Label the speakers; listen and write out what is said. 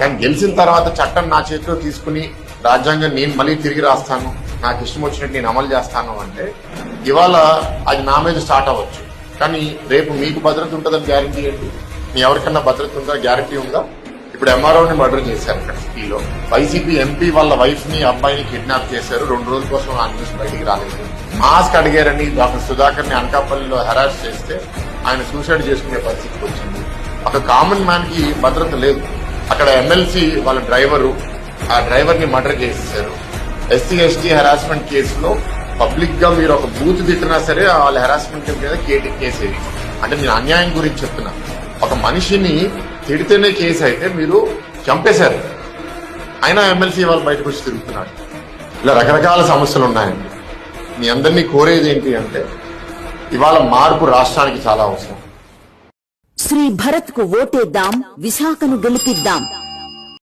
Speaker 1: కానీ గెలిచిన తర్వాత చట్టం నా చేతిలో తీసుకుని రాజ్యాంగం నేను మళ్ళీ తిరిగి రాస్తాను నాకు ఇష్టం వచ్చినట్టు నేను అమలు చేస్తాను అంటే ఇవాళ అది నా మీద స్టార్ట్ అవ్వచ్చు. కానీ రేపు మీకు భద్రత ఉంటుందని గ్యారంటీ ఏంటి? మీ ఎవరికన్నా భద్రత ఉందా? గ్యారంటీ ఉందా? ఇప్పుడు ఎంఆర్ఓని మర్డర్ చేశారు అక్కడ సిటీలో వైసీపీ ఎంపీ వాళ్ళ వైఫ్ని అబ్బాయిని కిడ్నాప్ చేశారు. రెండు రోజుల కోసం ఆ న్యూస్ బయటికి రాలేదు. మాస్క్ అడిగారని డాక్టర్ సుధాకర్ని అనకాపల్లిలో హెరాస్ చేస్తే ఆయన సూసైడ్ చేసుకునే పరిస్థితికి వచ్చింది. ఒక కామన్ మ్యాన్కి భద్రత లేదు. అక్కడ ఎమ్మెల్సీ వాళ్ళ డ్రైవరు ఆ డ్రైవర్ని మర్డర్ చేసేసారు ఎస్సీ ఎస్టీ హెరాస్మెంట్ కేసులో పబ్లిక్గా మీరు ఒక బూత్ తిట్టినా సరే వాళ్ళ హెరాస్మెంట్ మీద కేటీ కేసేది అంటే నేను అన్యాయం గురించి చెప్తున్నా. ఒక మనిషిని తిడితేనే కేసు అయితే మీరు చంపేశారు. అయినా ఎమ్మెల్సీ వాళ్ళు బయటకు వచ్చి తిరుగుతున్నాడు ఇలా రకరకాల సమస్యలు ఉన్నాయండి. మీ అందరినీ కోరేది ఏంటి అంటే ఇవాళ మార్పు రాష్ట్రానికి చాలా అవసరం.
Speaker 2: శ్రీ భరత్కు ఓటేద్దాం విశాఖను గెలిపిద్దాం.